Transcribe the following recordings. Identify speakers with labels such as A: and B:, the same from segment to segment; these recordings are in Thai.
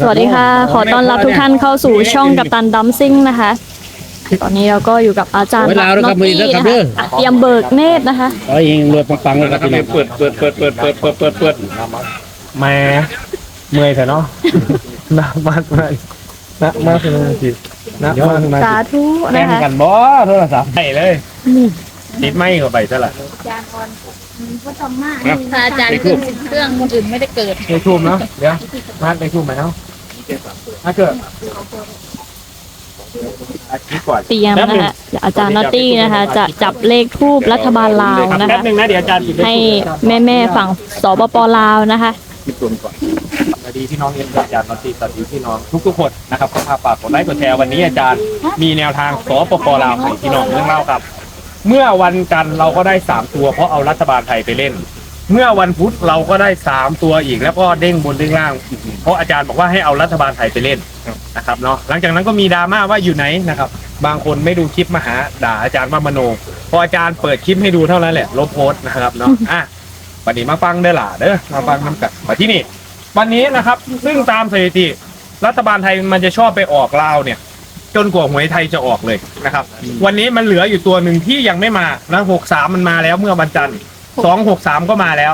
A: สวัสดีค่ะ ขอต้อนรับทุกท่านเข้าสู่ช่องกัปตันดัมซิ่งนะคะ ตอนนี้เราก็อยู่กับอาจารย์
B: เวลาแล้วครับ
A: น็อตตี้
B: มือแล้วครั
A: นะ
B: บเด้
A: คะ
B: อ
A: อะเตรียมเบิกเนตรนะคะ
B: ขอเองรวยปังๆเลยครับพี่น้อง
C: เปิดเปิดเปิดเปิดเปิดเปิดเปิดเปิดแหม่เมื่อยแต่เนาะนักมากเลยนักมากเลยจินักมากเลย
A: สาธุ
C: แข่
A: นะ
C: ง
A: คะ
C: กันบ่โทรศัพท์ใช่เลย ติดไม่เข้าไปซะละ
D: ถ้าอาจารย์ขึ้นเครื่องคนอื่นไม่ได้เกิด
C: ในทูมเนาะเดี๋ยวมาในทูมไหมเนาะถ้าเกิดอาทิตย์ก่อน
A: เตรียมนะคะเดี๋ยวอาจารย์น็อตตี้นะคะ จะจับเลขทูบรัฐบาลลาวนะ
C: แป๊บ
A: คะ
C: นึงนะเดี๋ยวอาจารย์
A: ให้แม่แม่ๆฝั่งสปปลาวนะคะ
C: สวัสดีพี่น้องเอ็นอาจารย์นนทรีสวัสดีพี่น้องทุกๆคนนะครับก็พาฝากกดไลค์กดแชร์วันนี้อาจารย์มีแนวทางสปปลาวให้พี่น้องเรื่องเล่าครับ เมื่อวันจันทร์เราก็ได้สามตัว เพราะเอารัฐบาลไทยไปเล่น เมื่อวันพุธเราก็ได้สามตัวอีกแล้วก็เด้งบนเด้งล่างเพราะอาจารย์บอกว่าให้เอารัฐบาลไทยไปเล่นนะครับเนาะหลังจากนั้นก็มีดราม่าว่าอยู่ไหนนะครับ บางคนไม่ดูคลิปมาหาด่าอาจารย์ว่ามโน พออาจารย์เปิดคลิปให้ดูเท่านั้นแหละลบโพสต์นะครับเนาะอะวันนี้มาฟังเด้อล่ะเด้อมาฟังน้ำกัดมาที่นี่ วันนี้นะครับซึ่งตามสถิติ รัฐบาลไทยมันจะชอบไปออกลาวเนี่ย จนกว่าหวยไทยจะออกเลยนะครับ วันนี้มันเหลืออยู่ตัวหนึ่งที่ยังไม่มานะหกสามมันมาแล้วเมื่อวันจันทร์สองหกสามก็มาแล้ว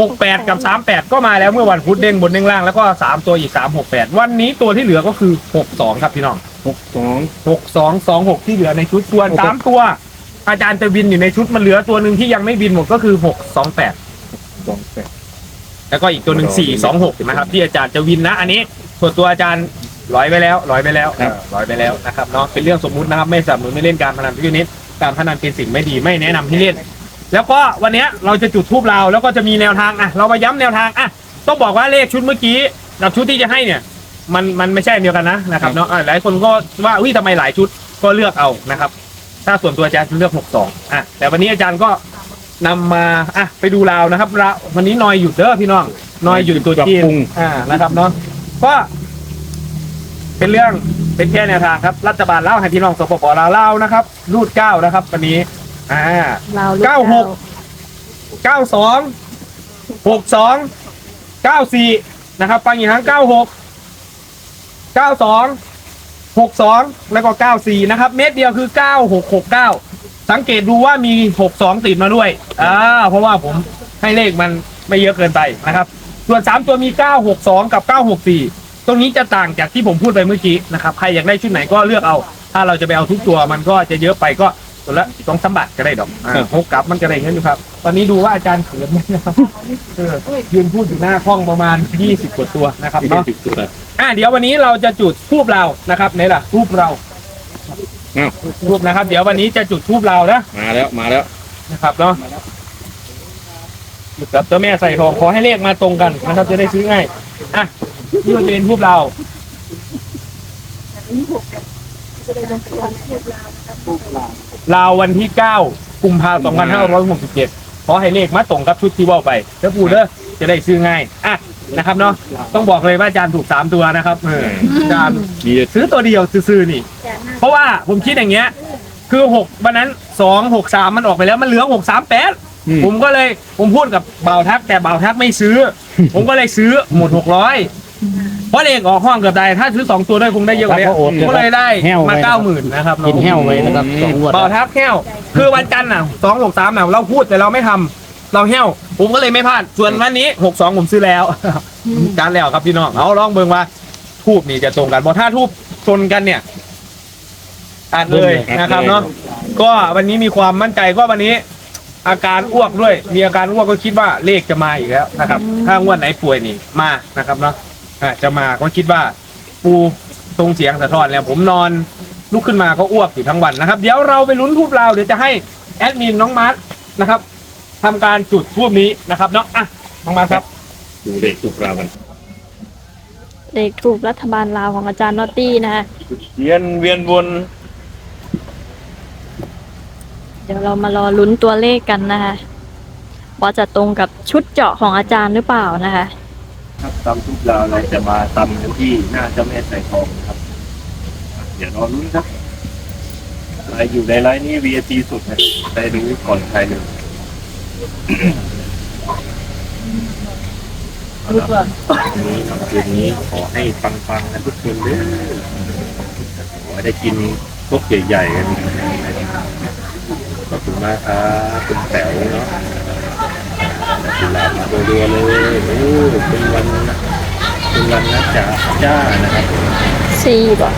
C: หกแปดกับสามแปดก็มาแล้วเมื่อวันพุธเด้งบนเด้งล่างแล้วก็สามตัวอีกสามหกแปดวันนี้ตัวที่เหลือก็คือหกสองครับพี่น้อง
B: หกสอง
C: หกสองสองหกที่เหลือในชุดส่วน
B: โอเค
C: สามตัว อาจารย์จะบินอยู่ในชุดมันเหลือตัวหนึ่งที่ยังไม่บินหมดก็คือหกสองแปด
B: สองแปด
C: แล้วก็อีกตัวหนึ่งสี่สองหกนะครับที่อาจารย์จะวินนะ อันนี้ส่วนตัวอาจารย์ ร้อยไปแล้วร้อยไปแล้วเออร้อยไปแล้วนะครับเนาะเป็นเรื่องสมมุตินะครับไม่สนับสนุนไม่เล่นการพนันทุกชนิดการพนันเป็นสิ่งไม่ดีไม่แนะนำให้เล่น แล้วก็วันเนี้ยเราจะจุดทูบเราแล้วก็จะมีแนวทางอะเรามาย้ำแนวทางอะต้องบอกว่าเลขชุดเมื่อกี้กับชุดที่จะให้เนี่ย มันมันไม่ใช่อันเดียวกันนะนะครับเนาะอะหลายคนก็ว่าอุ้ยทำไมหลายชุดก็เลือกเอานะครับ ถ้าส่วนตัวอาจารย์เลือกหกสองอะแต่วันนี้อาจารย์ก็นำมาอะไปดูราวนะครับราววันนี้นอยหยุดเด้อพี่น้องนอยหยุดตัวจีนอ่านะครับเนาะก็ เป็นเรื่องเป็นแค่แนวทางครับ รัฐบาลเล่าวให้พี่น้องสปปลาวเล่าวนะครับ รูดเก้านะครับวันนี้ อ่า
A: ลาวลู
C: เก้าหก เก้าสองหกสองเก้าสี่นะครับฟังอีกครั้งเก้าหกเก้าสองหกสองแล้วก็เก้าสี่นะครับ เม็ดเดียวคือเก้าหกหกเก้าสังเกตดูว่ามีหกสองติดมาด้วยอ่าเพราะว่าผมให้เลขมันไม่เยอะเกินไปนะครับ ส่วนสามตัวมีเก้าหกสองกับเก้าหกสี่ ตรงนี้จะต่างจากที่ผมพูดไปเมื่อกี้นะครับใครอยากได้ชุดไหนก็เลือกเอา ถ้าเราจะไปเอาทุกตัวมันก็จะเยอะไปก็ตัวละสองสามบาทก็ได้ดอกอ่าหกกลับมันก็ได้เงินอยู่ครับ ตอนนี้ดูว่าอาจารย์เขินไหมนะครับเออยืนพูดอยู่หน้าห้องประมาณ20กว่าตัวนะครับ
B: ที่
C: เนาะ
B: สิบตัว
C: อะเดี๋ยววันนี้เราจะจุดทูบเรานะครับไหนล่ะทูบเรา
B: อ้าว
C: ทูบนะครับ เดี๋ยววันนี้จะจุดทูบเรานะ
B: มาแล้วมาแล้ว
C: นะครับเนาะจุดกับตัวแม่ใส่ทองขอให้เลขมาตรงกันนะครับจะได้ซื้อง่ายอะ นี่มันเป็นทูบเราลาววันที่9กุมภาพันธ์2567ขอให้เลขมาตรงกับชุดที่ว่าไปเด้อปูเด้อจะได้ซื้อง่ายอะนะครับเนาะต้องบอกเลยว่าอาจารย์ถูก3ตัวนะครับเอออาจารย์
B: มี
C: ซื้อตัวเดียวซื้อๆนี่ เพราะว่าผมคิดอย่างเงี้ย คือหกวันนั้นสองหกสามมันออกไปแล้วมันเหลือหกสามแปดผมก็เลยผมพูดกับบ่าวทักแต่บ่าวทักไม่ซื้อ ผมก็เลยซื้อหมดหกร้อย เพราะเลขออกห้องเกือบได้ถ้าซื้อสองตัวด้วยคงได้เยอะกว่านี้ผมก็เลยได้มาเก้าหมื่นนะครับ
B: กินแห้วไว้นะครับสองงวด
C: บ่าวทักแห้ว คือวันจันทร์น่ะสองหกสามน่ะเราพูดแต่เราไม่ทำเราแห้ว ผมก็เลยไม่พลาด ส่วนวันนี้หกสองผมซื้อแล้ว การแล้วครับพี่น้องเอาลองเบิ่งว่า ทูบนี่จะตรงกันเพราะถ้าทูบชนกันเนี่ยอ่านเลยนะครับเนาะก็วันนี้มีความมั่นใจก็วันนี้ อาการอ้วกด้วย มีอาการอ้วกก็คิดว่าเลขจะมาอีกแล้วนะครับ ถ้างวดไหนป่วยนี่มานะครับเนาะ อะจะมาก็คิดว่าปูตรงเสียงสะท้อนแล้วผมนอนลุกขึ้นมาก็อ้วกอยู่ทั้งวันนะครับ เดี๋ยวเราไปลุ้นทูบเราเดี๋ยวจะให้แอดมินน้องมาร์ทนะครับทำการจุดทูบนี้นะครับเนาะอะน้องมาร์ทครับ
B: ดูเลขทุกราวกัน
A: เลขทูบรัฐบาลลาวของอาจารย์น็อตตี้นะคะ
C: เวียนเวียนวน
A: เดี๋ยวเรามารอลุ้นตัวเลขกันนะคะว่าจะตรงกับชุดเจาะของอาจารย์หรือเปล่านะคะ
E: ครับตำทุกเราเราจะมาตำกันที่หน้าเจ้าแม่ใส่ทองครับ เดี๋ยวรอรุ้นครับใครอยู่ในไลน์นี้ VIP สุดนะได้รู้ก่อนใครเลยนี้ครับคืนนี้ขอให้ปังๆนะทุกคนเด้อขอให้ได้กินพวกใหญ่ๆกันขอบคุณมากครับคุณแต๋วเนาะ กุหลาบมารัวๆเลยโอ้เป็นวันนะเป็นวันนะจ๋าจ้านะครับ
A: สี่บ่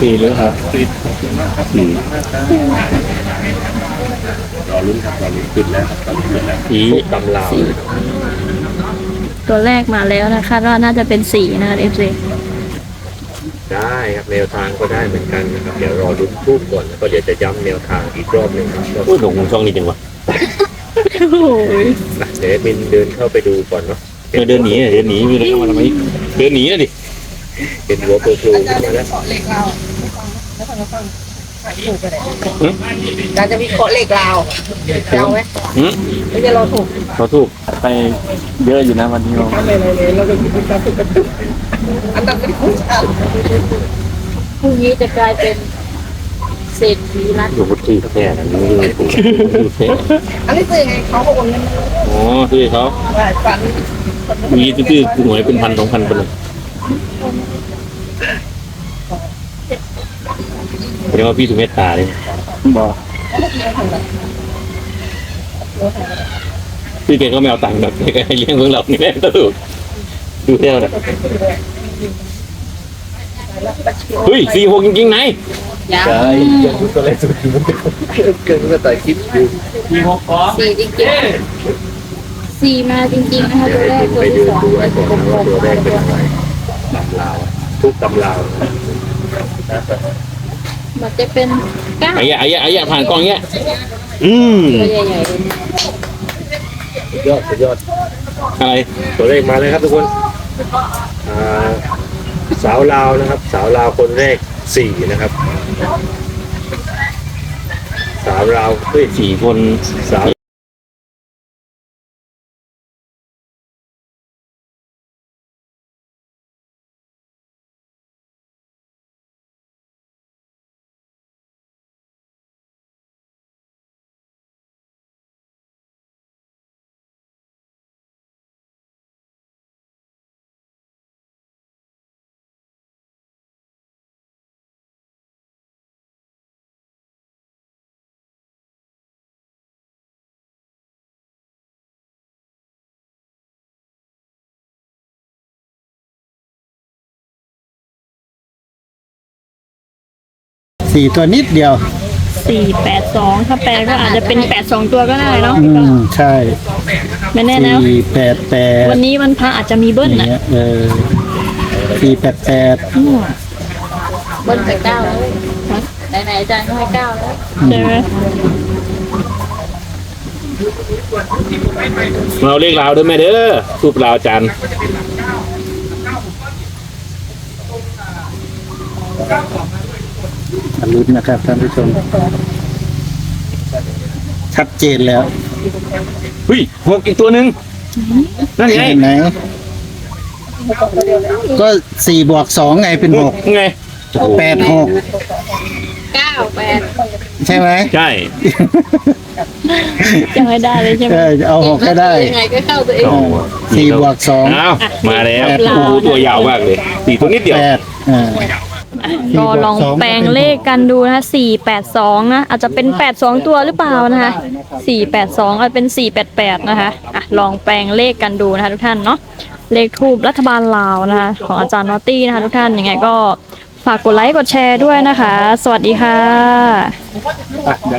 B: สี่หรือครับ
E: ติดขอบคุณมากครับขอบคุณมากครับรอลุ้นครับรอลุ้นขึ้นแล้วครับรอลุ้นขึ้นแล้ว
B: ผี
E: ตำลาว
A: ตัวแรกมาแล้วนะคาดว่าน่าจะเป็นสี่นะคะเอฟซี
E: ได้ครับแนวทางก็ได้เหมือนกันนะครับเดี๋ยวรอลุ้นทูบก่อนแล้วก็เดี๋ยวจะย้ำแนวทางอีกรอบหนึ่งครับ
B: พูดหลงช่องนี้จังวะ
E: นะเดี๋ยวบินเดินเข้าไปดูก่อนเนาะ
B: เออเดินหนีอะเดินหนีมีอะไรเข้ามาทำไมเดินหนีอะดิ
E: เป็นหัวโปรโปรขึ้นมาแล้ว
D: เราจะมีโคเลขลาวเราไหม
B: หืม
D: ไม่จะเราถูก
B: เขาถูกไปเยอะอยู่นะวันนี้เรา
D: ทำอะไรเลยเราจะมีการถูกกันอันนั้นเป็นผู้ชายพรุ่งนี้จะกลายเป็น เศรษฐีรัฐ
B: อยู่พุทธีแค่นั้นนี่เลยถูก
D: อันนี้คือยังไงเขาก็โอนเงินมา
B: อ๋อที่เขา
D: ว่าฝัน
B: มีตื้อๆหน่วยเป็นพันสองพันไปเลยเรียกว่าพี่สุเมตตาเลยบอกพี่แกก็ไม่เอาตังค์แบบแกก็ให้เลี้ยงพวกเรานี่แหละตลกดูเที่ยวนะเฮ้ยสี่หกจริงๆไหน
D: ยาว
E: ใช่ยังรู้ตัวเลขสุดเกินมาแต่คิดดู
C: มีหกสอง
D: สี่จริงๆสี่มาจริงๆนะคะตัวแรกตัว
E: ไป
D: ที่
E: ดู
D: สอง
E: ดูไว้ก่อนนะว่าตัวแรกเป็นอะไรตำลาวทุกตำลาว
D: มันจะเป็นเก้า
B: ไอ้ยะไอ้ยะไอ้ยะผ่านกล้องเงี้ยอืม
D: ตัวใหญ่ๆเลย
E: สุดยอดสุดยอด
B: อะไร
E: ตัวเลขมาเลยครับทุกคนอ่าสาวลาวนะครับ สาวลาวคนแรกสี่นะครับ สาวราด้วย
B: สี่คน
E: สาว
F: สี่ตัวนิดเดียว
A: สี่แปดสองถ้าแปลก็อาจจะเป็นแปดสองตัวก็ได้เนาะ
F: อืม ใช่
A: ไม่แน่นะ
F: สี่แปดแปด
A: วันนี้วันพระอาจจะมีเบิ้ล
F: อย่าง
A: นะ
F: เงี้ยเออสี่แปดแปด
A: อืม
D: เบิ้ลไปเก้าแล้วไหนๆอาจารย์ก็ให้เก้าแล้ว
A: ใช่ไหม
B: เราเรียกลาวด้วยแม่เด้อทูบลาวจันทร์
F: ลุ้นนะครับท่านผู้ชม ชัดเจนแล้ว
B: เฮ้ยหกอีกตัวหนึ่งนั่นไง
F: เห็นไหนก็สี่บวกสองไงเป็นหก
B: ไง
F: แปดหก
D: เก้าแปด
F: ใช่ไหม
B: ใช่
A: ยังไม่ได้เลยใช่ไหม
F: เออเอาหกก็ได้
D: ยังไงก็เข้าตัวเอง
F: เออสี่บวกสอง
B: อ้าวมาแล้ว
F: แปด
B: โอ้โหตัวยาวมากเลยสี่ตัวนิดเดียว
F: แปดอ่า
A: ก็ลองแปลงเลขกันดูนะคะสี่แปดสองนะอาจจะเป็นแปดสองตัวหรือเปล่านะคะสี่แปดสองอาจจะเป็นสี่แปดแปดนะคะอะลองแปลงเลขกันดูนะคะทุกท่านเนาะเลขทูบรัฐบาลลาวนะคะของอาจารย์นอตตี้นะคะทุกท่านยังไงก็ฝากกดไลค์กดแชร์ด้วยนะคะ สวัสดีค่ะ
C: อะเดี๋ยว